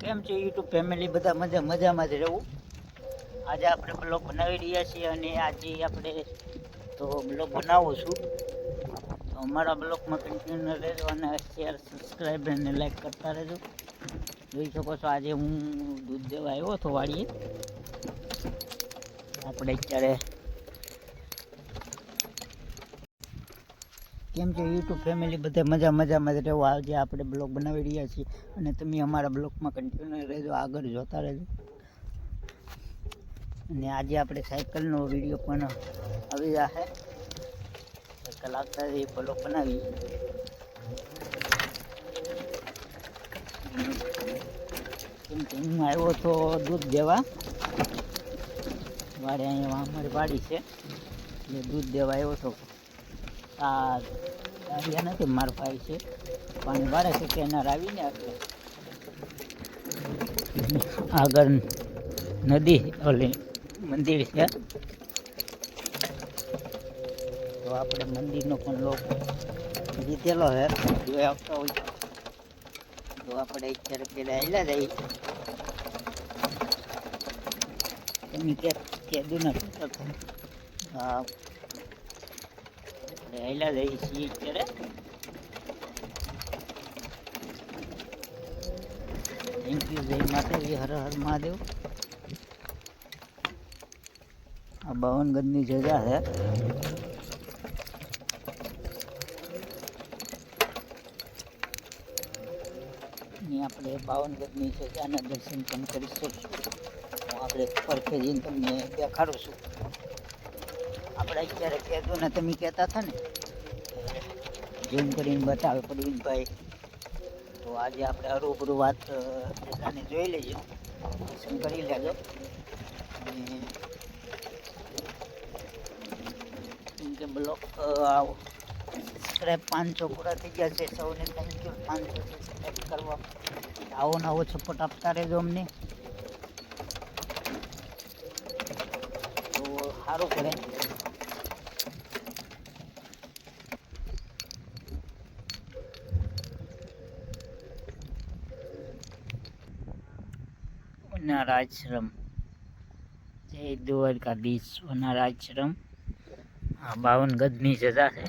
કેમ છે YouTube family બધા મજા મજામાં જ રહેવું? આજે આપણે બ્લોગ બનાવી રહ્યા છીએ અને આજે આપણે તો બ્લોગ બનાવું છું. તો અમારા બ્લોગમાં કન્ટિન્યુ રહેજો અને શેર સબસ્ક્રાઈબ અને લાઈક કરતા રહેજો. જોઈ શકો છો આજે હું દૂધ દેવા આવ્યો હતો વાડીએ. આપણે અત્યારે કેમ કે યુટ્યુબ ફેમિલી બધા મજા મજામાં જ રહેવું. આજે આપણે બ્લોગ બનાવી રહ્યા છીએ અને તમે અમારા બ્લોગમાં કન્ટિન્યુ રહેજો, આગળ જોતા રહેજો. અને આજે આપણે સાયકલનો વીડિયો પણ આવી જશે સાયકલ આવતા એ બ્લોગ બનાવી કેમ કે હું આવ્યો તો દૂધ દેવા. વાડે અહીંયા અમારી વાડી છે. એટલે દૂધ દેવા આવ્યો હતો આ ગાડિયા નથી, મારો ભાઈ છે. પાણી વારે છે કેનાર આવીને આપણે આગળ નદી, ઓલી મંદિર છે. તો આપણે મંદિરનો પણ લોક લીધેલો છે. જોઈ આવતા હોય તો. આપણે અત્યારે પેલા આવેલા જઈએ તમે કે કીધું નથી આપણે આવેલા જઈએ છીએ અત્યારે થેન્ક યુ જય માતાજી હર હર મહાદેવ આ બાવનગઢની જગા છે આપણે બાવનગઢની જગાના દર્શન પણ કરી શકીશું. હું આપણે પરખે જઈને તમને દેખાડું છું. આપણે અત્યારે કહેતો ને તમે કહેતા હતા ને, જેમ કરીને બતાવે પ્રવીણભાઈ તો આજે આપણે અરૂબરૂ વાત બધાને જોઈ લઈએ. શું કરી લેજો. કે બ્લોક સબસ્ક્રાઈબ પાંચસો પૂરા થઈ ગયા છે. સૌને થેન્ક યુ પાંચસો સબસ્ક્રાઈબ કરવા. આવો ને આવો સપોર્ટ આપતા રહેજો અમને. તો સારું પડે વનારાશ્રમ જય દ્વારકાધીશ વનારાશ્રમ આ બાવન ગજની જગા છે.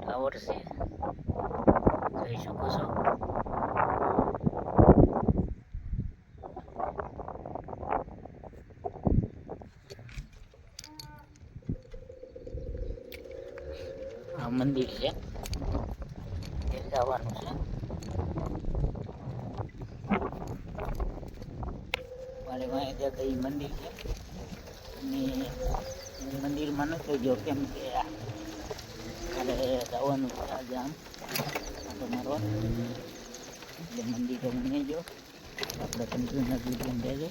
ટાવર છે જોઈ શકો છો. આ મંદિર છે. જવાનું છે. મારે ત્યાં કઈ મંદિર છે. અને મંદિરમાં નથી ગયો, કેમ કે મારે જવાનું આજે આમ તો મારો એટલે મંદિરે હું નહીં ગયો. આપણે કન્ટિન્યુ વીડિયો રહેજો